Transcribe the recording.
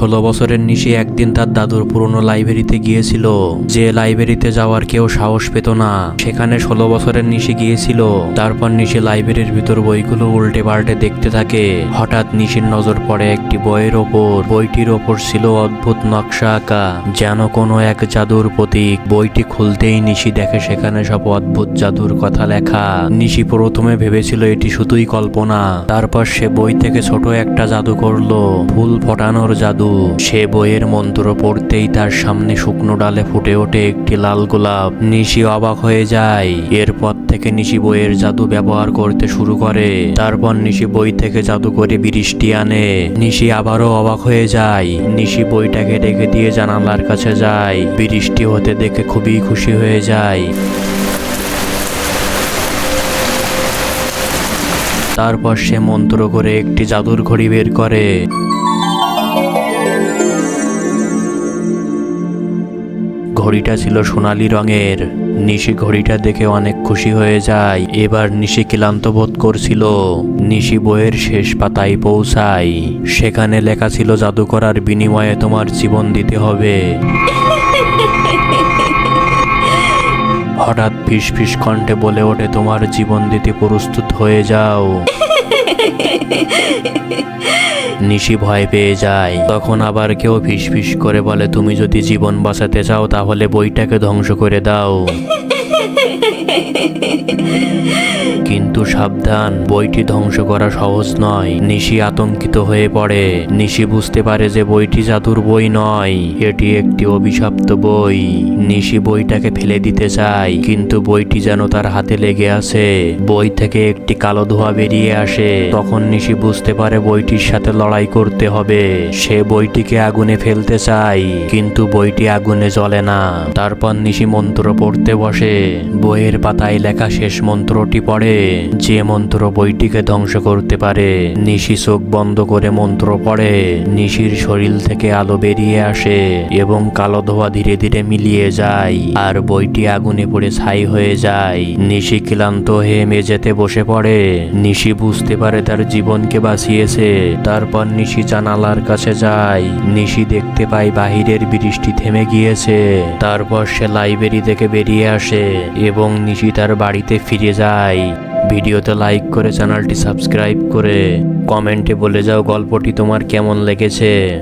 ষোলো বছরের নিশি একদিন তার দাদুর পুরনো লাইব্রেরিতে গিয়েছিল। যে লাইব্রেরিতে যাওয়ার কেউ সাহস পেত না। সেখানে ষোলো বছরের নিশি গিয়েছিল। তারপর নিশি লাইব্রেরির ভিতর বইগুলো উল্টে পাল্টে দেখতে থাকে। হঠাৎ নিশির নজর পড়ে একটি বইয়ের ওপর। বইটির ওপর ছিল অদ্ভুত নকশা আঁকা। যেন কোনো এক জাদুর প্রতীক। বইটি খুলতেই নিশি দেখে সেখানে সব অদ্ভুত জাদুর কথা লেখা। নিশি প্রথমে ভেবেছিল এটি শুধুই কল্পনা। তারপর সে বই থেকে ছোট একটা জাদু করল। ফুল ফোটানোর জাদু। সে বইয়ের মন্ত্র পড়তেই তার সামনে শুকনো ডালে ফুটে ওঠে একটি লাল গোলাপ। নিশি অবাক হয়ে যায়। এরপর থেকে নিশি বইয়ের জাদু ব্যবহার করতে শুরু করে। তারপর নিশি বই থেকে জাদু করে বৃষ্টি আনে। নিশি আবারও অবাক হয়ে যায়। নিশি বইটাকে রেখে দিয়ে জানালার কাছে যায়। বৃষ্টি হতে দেখে খুবই খুশি হয়ে যায়। তারপর সে মন্ত্র করে একটি জাদুর ঘড়ি বের করে। ঘড়িটা ছিল সোনালি রঙের। নিশি ঘড়িটা দেখে অনেক খুশি হয়ে যায়। এবার নিশি ক্লান্ত বোধ করছিল। নিশি বইয়ের শেষ পাতায় পৌঁছায়। সেখানে লেখা ছিল জাদু করার বিনিময়ে তোমার জীবন দিতে হবে। হঠাৎ ফিস ফিস কণ্ঠে বলে ওঠে, তোমার জীবন দিতে প্রস্তুত হয়ে যাও। নিশি ভয় পেয়ে যায়। তখন আবার কেউ ফিস ফিস করে বলে, তুমি যদি জীবন বাঁচাতে চাও, তাহলে বইটাকে ধ্বংস করে দাও। কিন্তু সাবধান, বইটি ধ্বংস করা সহজ নয়। নিশি আতঙ্কিত হয়ে পড়ে। নিশি বুঝতে পারে যে বইটি জাদুর বই নয়। এটি একটি অভিশপ্ত বই। নিশি বইটাকে ফেলে দিতে চায়, কিন্তু বইটি যেন তার হাতে লেগে আছে। বই থেকে একটি কালো ধোঁয়া বেরিয়ে আসে। তখন নিশি বুঝতে পারে বইটির সাথে লড়াই করতে হবে। সে বইটিকে আগুনে ফেলতে চায়, কিন্তু বইটি আগুনে জ্বলে না। তারপর নিশি মন্ত্র পড়তে বসে। বইয়ের পাতায় লেখা শেষ মন্ত্রটি পড়ে। যে মন্ত্র বইটিকে ধ্বংস করতে পারে, নিশি চোখ বন্ধ করে মন্ত্র পড়ে। নিশির শরীর থেকে আলো বেরিয়ে আসে এবং কালো ধোয়া ধীরে ধীরে মিলিয়ে যায় আর বইটি আগুনে পড়ে ছাই হয়ে যায়। নিশি ক্লান্ত হয়ে মেঝেতে বসে পড়ে। নিশি বুঝতে পারে তার জীবনকে বাঁচিয়েছে। তারপর নিশি জানালার কাছে যায়। নিশি দেখতে পায় বাহিরের বৃষ্টি থেমে গিয়েছে। তারপর সে লাইব্রেরি থেকে বেরিয়ে আসে। এবং নিশি তার বাড়িতে ফিরে যায় ভিডিওতে লাইক করে চ্যানেলটি সাবস্ক্রাইব করে কমেন্টে বলে যাও গল্পটি তোমার কেমন লেগেছে।